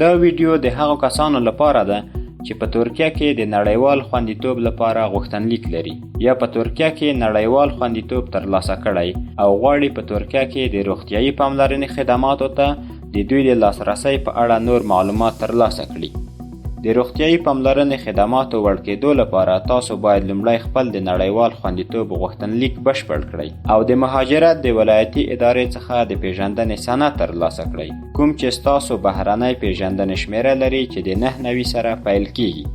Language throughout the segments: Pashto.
دا ویډیو د هغو کسانو لپاره ده چې په ترکیه کې د نړیوال خوندیتوب لپاره غوښتنلیک لري یا په ترکیه کې نړیوال خوندیتوب ترلاسه کړی او غواړي په ترکیه کې د روغتیايي پاملرنې خدماتو ته د دوی د لاسرسي په اړه نور معلومات ترلاسه کړي د روغتیايي پاملرنې خدماتو وړ کېدو لپاره تاسو باید لومړی خپل د نړیوال خوندیتوب غوښتنلیک بشپړ کړئ او د مهاجرت د ولایتي ادارې څخه د پیژندنې سند ترلاسه کړئ. کوم چې ستاسو بهرنۍ پیژندنې شمیره لري چې د نه نوي سره پیل کیږي.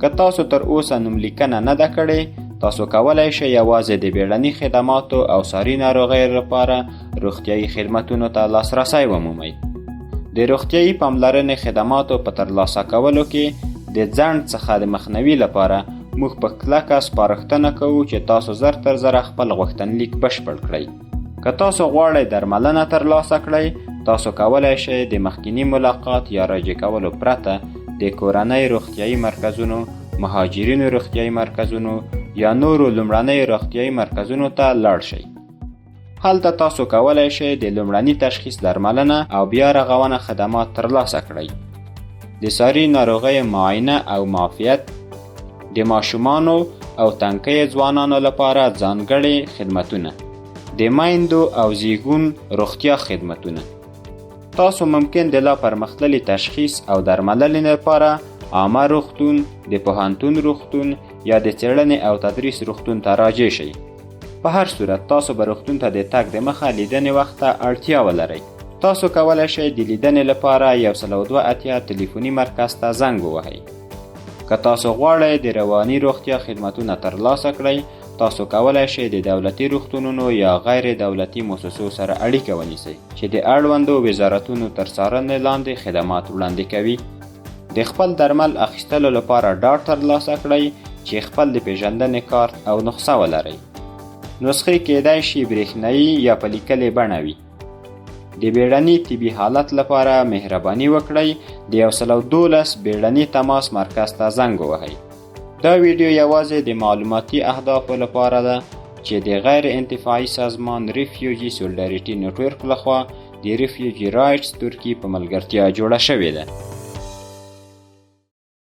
که تاسو تر اوسه نوملیکنه نه ده کړې تاسو کولی شئ یوازې د بیړني خدماتو او ساري ناروغیو لپاره روغتیايي خدمتونو ته لاسرسی ومومئ د روغتیايي پاملرنې خدماتو په ترلاسه کولو کې د ځنډ څخه د مخنیوي لپاره موږ په کلکه سپارښتنه کوو چې تاسو زر تر زره خپل غوښتنلیک بشپړ کړئ. که تاسو غواړئ درملنه ترلاسه کړئ تاسو کولی شئ د مخکینی ملاقات یا راجع کولو پرته د کورنۍ روغتیايي مرکزونو مهاجرینو روغتیايي مرکزونو یا نورو لومړنیو روغتیايي مرکزونو ته لاړ شئ هلته تاسو کولی شئ د لومړني تشخیص درملنه او بیا رغونه خدمات ترلاسه کړئ. د ساري ناروغیو معاینه او معافیت د ماشومانو او تنکۍ ځوانانو لپاره ځانګړي خدمتونه د میندو او زیږون روغتیا خدمتونه. تاسو ممکن د لا پرمختللي تشخیص او درملنې لپاره عامه روغتون د پوهنتون روغتون یا د څېړنې او تدریس روغتون ته راجع شئ په هر صورت تاسو به روغتون ته د تګ د مخه لیدنې وخت ته اړتیا ولرئ. تاسو کولی شئ د لیدنې لپاره یو سل دوه اتیا تلیفوني مرکز ته زنګ ووهئ. که تاسو غواړئ د رواني روغتیا خدمتونه ترلاسه کړئ تاسو کولی شئ د دولتي روغتونونو یا غیر دولتي مؤسسو سره اړیکه ونیسئ چې د اړوندو وزارتونو تر څارنې لاندې خدمات وړاندې کوي. د خپل درمل اخیستلو لپاره ډاډ ترلاسه کړئ چې خپل د پیژندنې کارت او نسخه ولرئ نسخې کېدای شي برېښنایي یا په لیکلې بڼه وي. د بیړني طبي حالت لپاره مهرباني وکړئ د یو سل دولس بیړني تماس مرکز ته زنګ ووهئ. دا ویډیو یوازې د معلوماتي اهدافو لپاره ده چې د غیر انتفاعي سازمان ریفیوجي سولډاریټي نټورک لخوا د ریفیوجي رایټس ترکی په ملګرتیا جوړه شوې ده